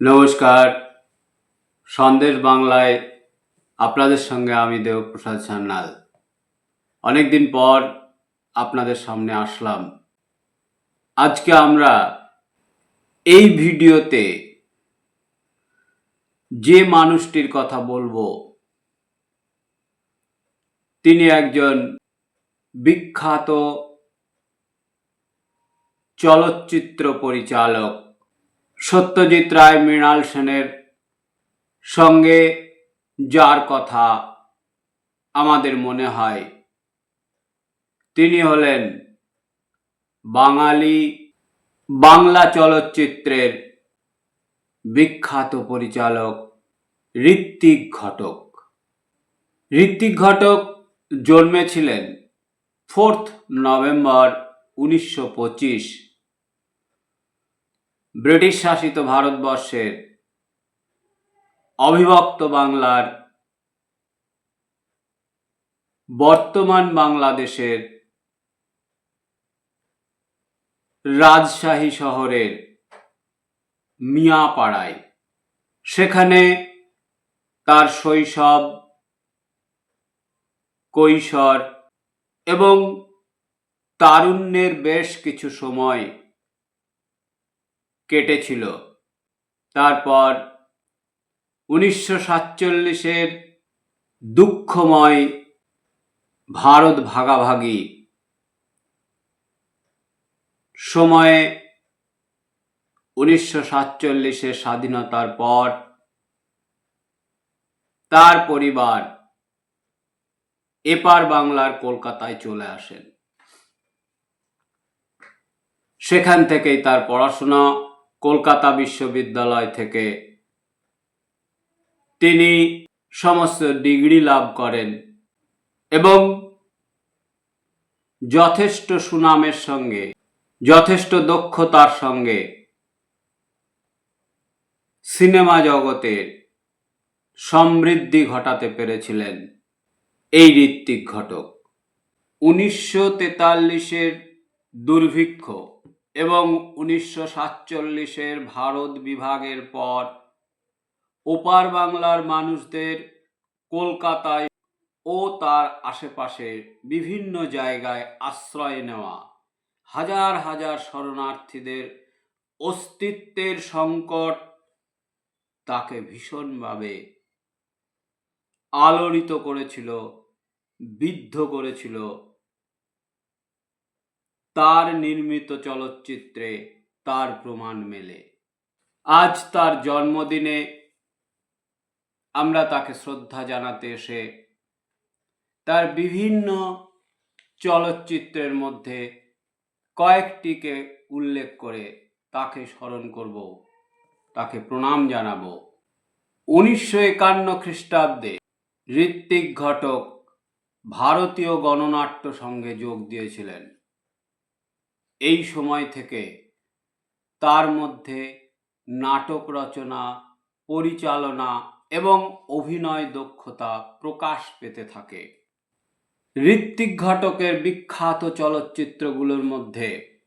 নমস্কার। সন্দেশ বাংলায় আপনাদের সঙ্গে আমি দেবপ্রসাদ সান্যাল। অনেকদিন পর আপনাদের সামনে আসলাম। আজকে আমরা এই ভিডিওতে যে মানুষটির কথা বলব, তিনি একজন বিখ্যাত চলচ্চিত্র পরিচালক। সত্যজিৎ রায় মৃণাল সেনের সঙ্গে যার কথা আমাদের মনে হয়, তিনি হলেন বাঙালি বাংলা চলচ্চিত্রের বিখ্যাত পরিচালক ঋত্বিক ঘটক। ঋত্বিক ঘটক জন্মেছিলেন ফোর্থ নভেম্বর উনিশশো পঁচিশ ব্রিটিশ শাসিত ভারতবর্ষের অবিভক্ত বাংলার বর্তমান বাংলাদেশের রাজশাহী শহরের মিয়াপাড়ায়। সেখানে তার শৈশব, কৈশোর এবং তারুণ্যের বেশ কিছু সময় কেটেছিল। তারপর উনিশশো সাতচল্লিশের দুঃখময় ভারত ভাগাভাগি সময়ে উনিশশো সাতচল্লিশের স্বাধীনতার পর তার পরিবার এপার বাংলার কলকাতায় চলে আসেন। সেখান থেকেই তার পড়াশোনা কলকাতা বিশ্ববিদ্যালয় থেকে। তিনি সমস্ত ডিগ্রি লাভ করেন এবং যথেষ্ট সুনামের সঙ্গে, যথেষ্ট দক্ষতার সঙ্গে সিনেমা জগতের সমৃদ্ধি ঘটাতে পেরেছিলেন এই ঋত্বিক ঘটক। উনিশশো তেতাল্লিশের দুর্ভিক্ষ এবং উনিশশো সাতচল্লিশের ভারত বিভাগের পর ওপার বাংলার মানুষদের কলকাতায় ও তার আশেপাশে বিভিন্ন জায়গায় আশ্রয় নেওয়া, হাজার হাজার শরণার্থীদের অস্তিত্বের সংকট তাকে ভীষণভাবে আলোড়িত করেছিল, বিদ্ধ করেছিল তার নির্মিত চলচ্চিত্রে তার প্রমাণ মেলে। আজ তার জন্মদিনে আমরা তাকে শ্রদ্ধা জানাতে এসে তার বিভিন্ন চলচ্চিত্রের মধ্যে কয়েকটিকে উল্লেখ করে তাকে স্মরণ করব, তাকে প্রণাম জানাব। উনিশশো একান্ন খ্রিস্টাব্দে ঋত্বিক ঘটক ভারতীয় গণনাট্য সঙ্গে যোগ দিয়েছিলেন। এই সময় থেকে তার মধ্যে নাটক রচনা, পরিচালনা এবং অভিনয় দক্ষতা প্রকাশ পেতে থাকে। ঋত্বিক ঘটকের বিখ্যাত চলচ্চিত্রগুলোর মধ্যে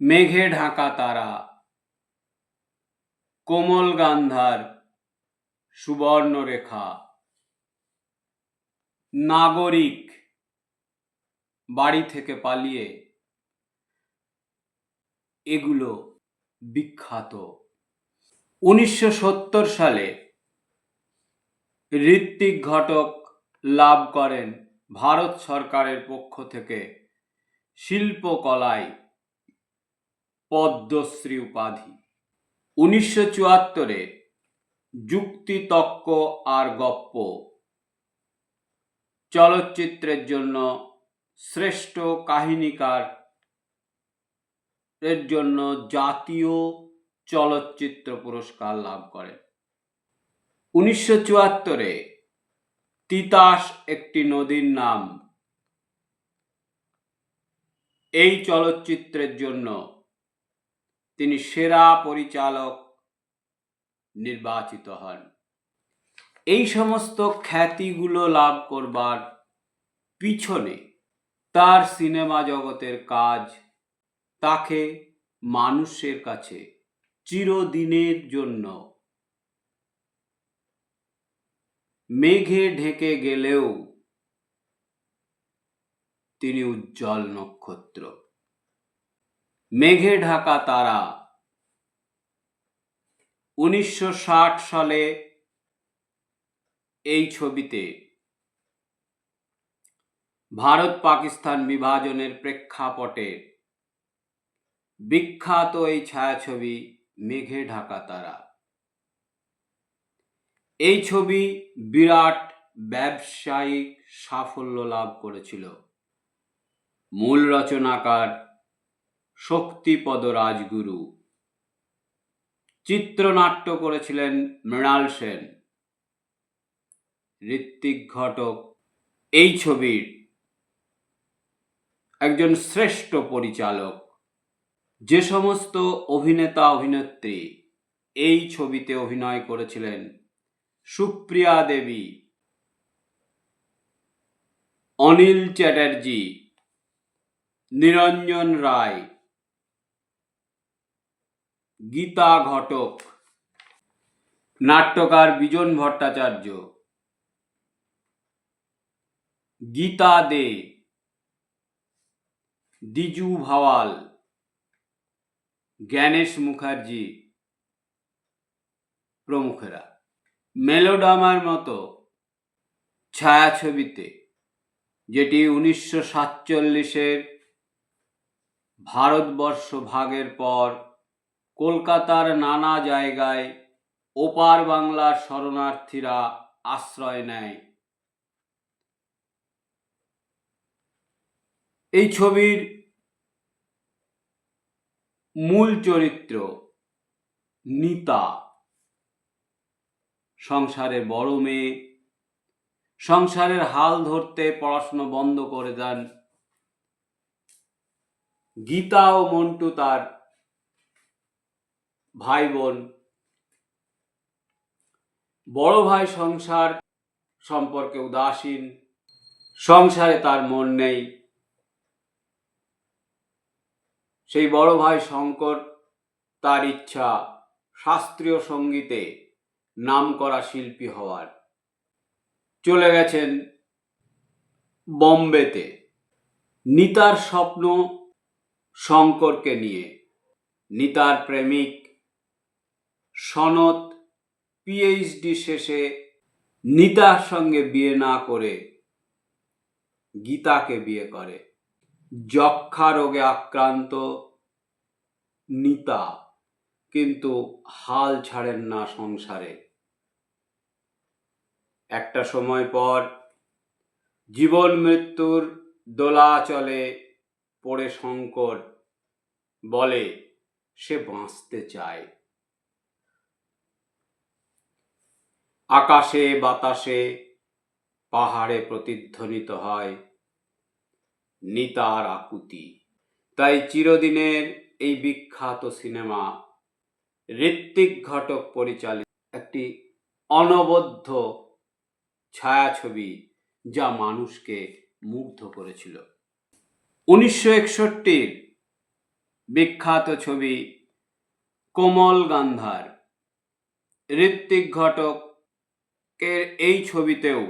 মেঘে ঢাকা তারা, কোমল গান্ধার সুবর্ণরেখা, নাগরিক বাড়ি থেকে পালিয়ে এগুলো বিখ্যাত। উনিশশো সত্তর সালে ঋত্বিক ঘটক লাভ করেন ভারত সরকারের পক্ষ থেকে শিল্পকলায় পদ্মশ্রী উপাধি। উনিশশো চুয়াত্তরে যুক্তিতক্ক আর গপ্প চলচ্চিত্রের জন্য শ্রেষ্ঠ কাহিনীকার এর জন্য জাতীয় চলচ্চিত্র পুরস্কার লাভ করেন উনিশশো চুয়াত্তরে তিতাস একটি নদীর নাম। এই চলচ্চিত্রের জন্য তিনি সেরা পরিচালক নির্বাচিত হন। এই সমস্ত খ্যাতিগুলো লাভ করবার পিছনে তার সিনেমা জগতের কাজ তাকে মানুষের কাছে চিরদিনের জন্য। মেঘে ঢেকে গেলেও তিনি উজ্জ্বল নক্ষত্র। মেঘে ঢাকা তারা উনিশশো ষাট সালে এই ছবিতে ভারত পাকিস্তান বিভাজনের প্রেক্ষাপটে বিখ্যাত এই ছায়াছবি মেঘে ঢাকা তারা। এই ছবি বিরাট ব্যবসায়িক সাফল্য লাভ করেছিল। মূল রচনাকার শক্তিপদ রাজগুরু। চিত্রনাট্য করেছিলেন মৃণাল সেন। ঋত্বিক ঘটক। এই ছবির একজন শ্রেষ্ঠ পরিচালক। যে সমস্ত অভিনেতা অভিনেত্রী এই ছবিতে অভিনয় করেছিলেন সুপ্রিয়া দেবী, অনিল চ্যাটার্জি, নিরঞ্জন রায়, গীতা ঘটক, নাট্যকার বিজন ভট্টাচার্য, গীতা দে, দিজু ভাওয়াল জ্ঞানেশ মুখার্জি প্রমুখেরা। মেলোডামার মতো ছায়াছবিতে, যেটি উনিশশো সাতচল্লিশের ভারতবর্ষ ভাগের পর কলকাতার নানা জায়গায় ওপার বাংলার শরণার্থীরা আশ্রয় নেয়। এই ছবির মূল চরিত্র নিতা। সংসারে বড় মেয়ে। সংসারের হাল ধরতে পড়াশুনো বন্ধ করে দেন। গীতা ও মন্টু তার ভাই বোন বড় ভাই সংসার সম্পর্কে উদাসীন। সংসারে তার মন নেই। সেই বড় ভাই শঙ্কর তার ইচ্ছা শাস্ত্রীয় সঙ্গীতে নামকরা শিল্পী হওয়ার। চলে গেছেন বম্বেতে। নিতার স্বপ্ন শঙ্করকে নিয়ে। নিতার প্রেমিক সনত পিএইচডি শেষে নিতার সঙ্গে বিয়ে না করে গীতাকে বিয়ে করে। যক্ষা রোগে আক্রান্ত নিতা, কিন্তু হাল ছাড়েন না সংসারে। একটা সময় পর জীবন মৃত্যুর দোলাচলে পড়ে শঙ্কর বলে, সে বাঁচতে চায়। আকাশে, বাতাসে পাহাড়ে প্রতিধ্বনিত হয় নিতার আকুতি। তাই চিরদিনের এই বিখ্যাত সিনেমা ঋত্বিক ঘটক পরিচালিত একটি অনবদ্য ছায়াছবি যা মানুষকে মুগ্ধ করেছিল। উনিশশো একষট্টির বিখ্যাত ছবি কোমল গান্ধার ঋত্বিক ঘটকের এই ছবিতেও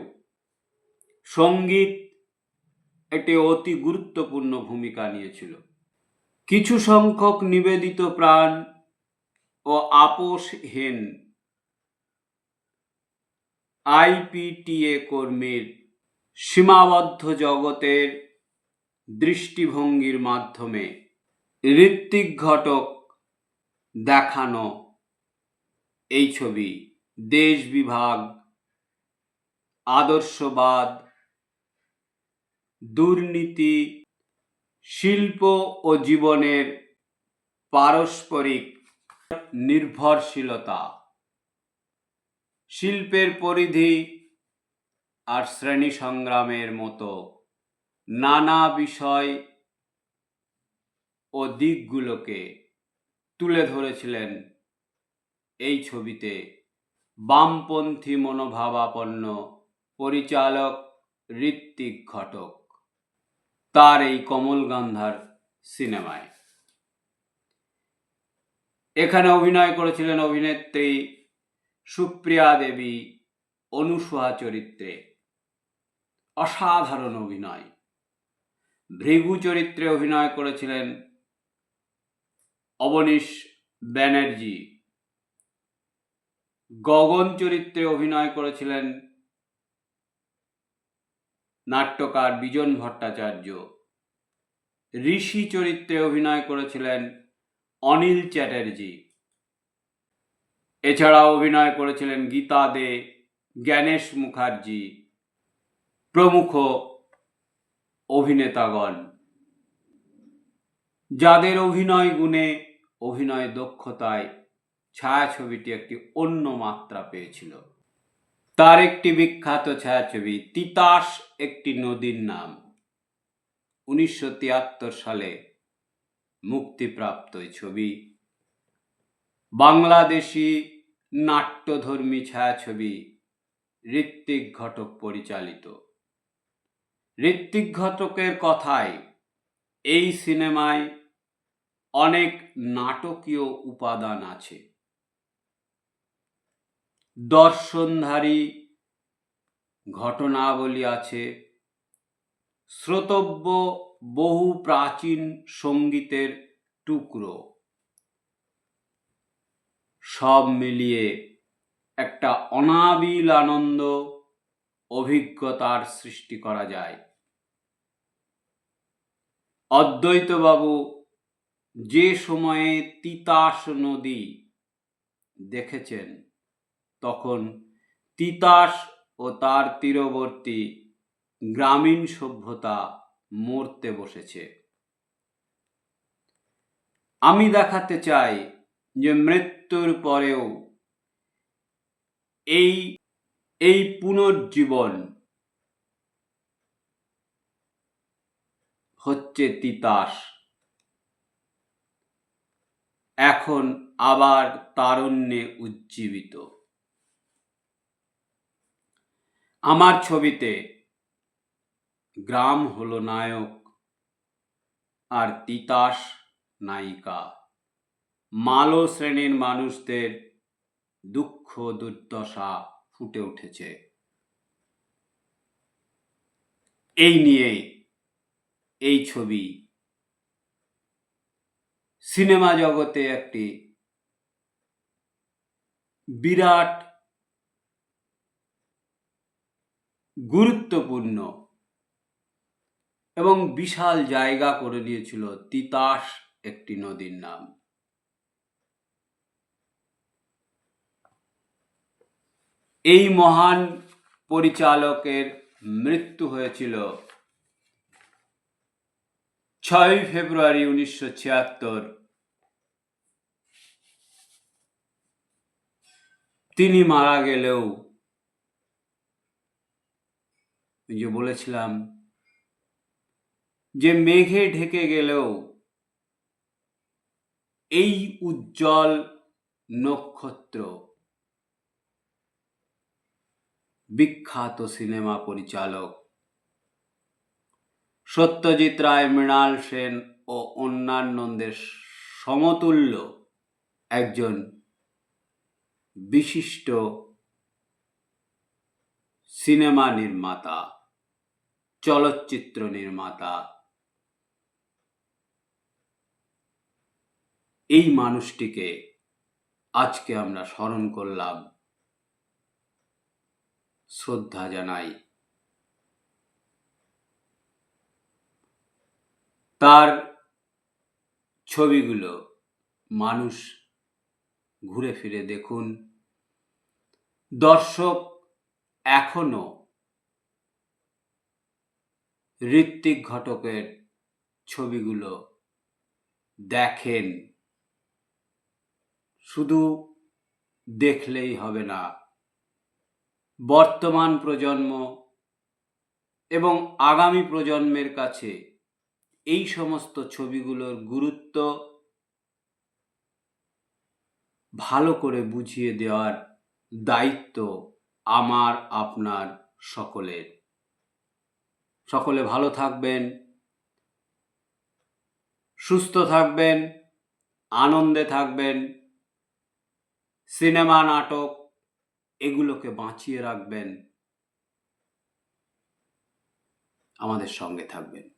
সংগীত একটি অতি গুরুত্বপূর্ণ ভূমিকা নিয়েছিল। কিছু সংখ্যক নিবেদিত প্রাণ ও আপোষহীন আইপিটিএ কর্মীর সীমাবদ্ধ জগতের দৃষ্টিভঙ্গির মাধ্যমে ঋত্বিক ঘটক দেখানো এই ছবি। দেশ বিভাগ, আদর্শবাদ, দুর্নীতি শিল্প ও জীবনের পারস্পরিক নির্ভরশীলতা। শিল্পের পরিধি আর শ্রেণি সংগ্রামের মতো নানা বিষয় ও দিকগুলোকে তুলে ধরেছিলেন এই ছবিতে বামপন্থী মনোভাবাপন্ন পরিচালক ঋত্বিক ঘটক। তার এই কমল গান্ধার সিনেমায়। এখানে অভিনয় করেছিলেন অভিনেত্রী সুপ্রিয়া দেবী অনুসুয়া চরিত্রে। অসাধারণ অভিনয়। ভৃগু চরিত্রে অভিনয় করেছিলেন অবনীশ ব্যানার্জি। গগন চরিত্রে অভিনয় করেছিলেন নাট্যকার বিজন ভট্টাচার্য। ঋষি চরিত্রে অভিনয় করেছিলেন অনিল চ্যাটার্জি। এছাড়াও অভিনয় করেছিলেন গীতা দে, জ্ঞানেশ মুখার্জি, প্রমুখ অভিনেতাগণ। যাদের অভিনয় গুণে অভিনয় দক্ষতায় ছায়াছবিটি একটি অন্য মাত্রা পেয়েছিল। তার একটি বিখ্যাত ছায়াছবি, তিতাস একটি নদীর নাম। উনিশশো তিয়াত্তর সালে মুক্তিপ্রাপ্ত এই ছবি। বাংলাদেশি নাট্যধর্মী ছায়াছবি ঋত্বিক ঘটক পরিচালিত। ঋত্বিক ঘটকের কথায় এই সিনেমায় অনেক নাটকীয় উপাদান আছে। দর্শনধারী ঘটনাবলী আছে। শ্রোতব্য বহু প্রাচীন সঙ্গীতের টুকরো। সব মিলিয়ে একটা অনাবিল আনন্দ, অভিজ্ঞতার সৃষ্টি করা যায়। অদ্বৈতবাবু যে সময়ে তিতাস নদী দেখেছেন তখন তিতাস ও তার তীরবর্তী গ্রামীণ সভ্যতা মরতে বসেছে। আমি দেখাতে চাই যে মৃত্যুর পরেও এই এই পুনর্জীবন হচ্ছে তিতাস। এখন আবার তারণ্যে উজ্জীবিত। আমার ছবিতে গ্রাম হলো নায়ক আর তিতাস নায়িকা। মালো শ্রেণির মানুষদের দুঃখ দুর্দশা ফুটে উঠেছে। এই নিয়ে এই ছবি সিনেমা জগতে একটি বিরাট গুরুত্বপূর্ণ এবং বিশাল জায়গা করে নিয়েছিল তিতাস একটি নদীর নাম। এই মহান পরিচালকের মৃত্যু হয়েছিল ছয় ফেব্রুয়ারি উনিশশো ছিয়াত্তর। তিনি মারা গেলেও যে বলেছিলাম যে মেঘে ঢেকে গেলেও এই উজ্জ্বল নক্ষত্র বিখ্যাত সিনেমা পরিচালক সত্যজিৎ রায়, মৃণাল সেন ও অন্যান্যদের সমতুল্য একজন বিশিষ্ট সিনেমা নির্মাতা, চলচ্চিত্র নির্মাতা। এই মানুষটিকে আজকে আমরা স্মরণ করলাম। শ্রদ্ধা জানাই। তার ছবিগুলো মানুষ ঘুরে ফিরে দেখুন। দর্শক এখনও ঋত্বিক ঘটকের ছবিগুলো দেখেন। শুধু দেখলেই হবে না। বর্তমান প্রজন্ম এবং আগামী প্রজন্মের কাছে এই সমস্ত ছবিগুলোর গুরুত্ব ভালো করে বুঝিয়ে দেওয়ার দায়িত্ব আমার, আপনার সকলের। সকলে ভালো থাকবেন, সুস্থ থাকবেন, আনন্দে থাকবেন, সিনেমা, নাটক, এগুলোকে বাঁচিয়ে রাখবেন, আমাদের সঙ্গে থাকবেন।